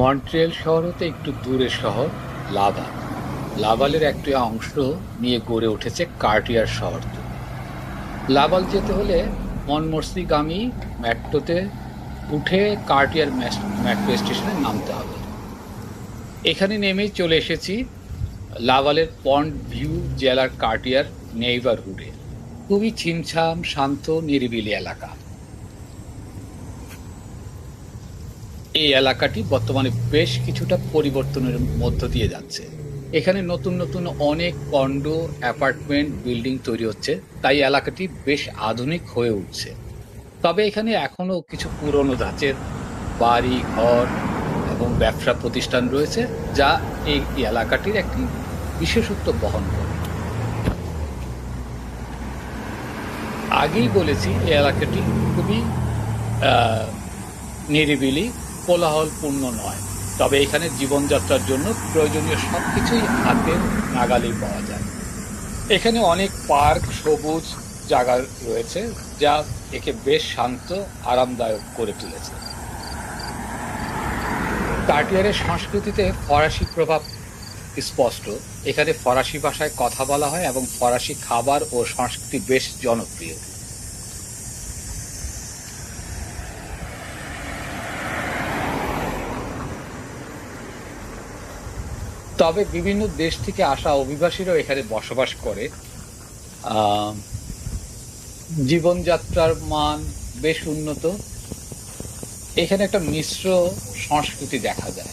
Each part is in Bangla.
মন্ট্রিয়েল শহর হতে একটু দূরে শহর লাভাল লাভালের একটি অংশ নিয়ে গড়ে উঠেছে কার্টিয়ার শহরটি লাভাল যেতে হলে মনমর্সিগামী মেট্রোতে উঠে কার্টিয়ার মেট্রো স্টেশনে নামতে হবে। এখানে নেমেই চলে এসেছি লাভালের পন্ড ভিউ জেলার কার্টিয়ার নেইবারহুডে। খুবই ছিমছাম, শান্ত, নিরিবিলি এলাকা। এই এলাকাটি বর্তমানে বেশ কিছুটা পরিবর্তনের মধ্য দিয়ে যাচ্ছে। এখানে নতুন নতুন অনেক কন্ডো অ্যাপার্টমেন্ট বিল্ডিং তৈরি হচ্ছে। তাই এলাকাটি বেশ আধুনিক হয়ে উঠছে। তবে এখানে এখনও কিছু পুরনো ধাঁচের বাড়ি, ঘর এবং ব্যবসা প্রতিষ্ঠান রয়েছে, যা এই এলাকাটির একটি বিশেষত্ব বহন করে। আগেই বলেছি, এই এলাকাটি খুবই নিরিবিলি কোলাহলপূর্ণ নয়। তবে এখানে জীবনযাত্রার জন্য প্রয়োজনীয় সব কিছুই হাতের নাগালেই পাওয়া যায়। এখানে অনেক পার্ক সবুজ জায়গা রয়েছে, যা একে বেশ শান্ত, আরামদায়ক করে তুলেছে। কার্টিয়ারের সংস্কৃতিতে ফরাসি প্রভাব স্পষ্ট। এখানে ফরাসি ভাষায় কথা বলা হয় এবং ফরাসি খাবার ও সংস্কৃতি বেশ জনপ্রিয়। তবে বিভিন্ন দেশ থেকে আসা অভিবাসীরাও এখানে বসবাস করে। জীবনযাত্রার মান বেশ উন্নত। এখানে একটা মিশ্র সংস্কৃতি দেখা যায়।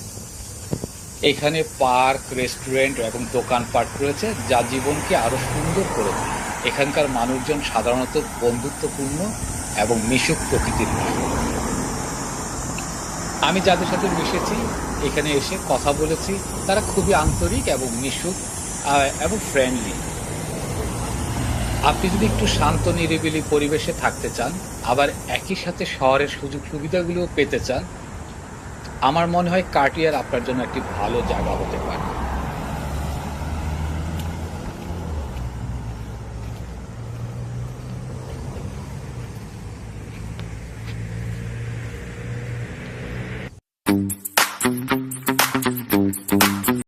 এখানে পার্ক, রেস্টুরেন্ট এবং দোকানপাট রয়েছে, যা জীবনকে আরও সুন্দর করে এখানকার মানুষজন সাধারণত বন্ধুত্বপূর্ণ এবং মিশুক প্রকৃতির মানুষ। আমি যাদের সাথে মিশেছি, এখানে এসে কথা বলেছি, তারা খুবই আন্তরিক এবং মিশুক এবং ফ্রেন্ডলি আপনি যদি একটু শান্ত, নিরিবিলি পরিবেশে থাকতে চান, আবার একই সাথে শহরের সুযোগ সুবিধাগুলোও পেতে চান, আমার মনে হয় কার্টিয়ার আপনার জন্য একটি ভালো জায়গা হতে পারে।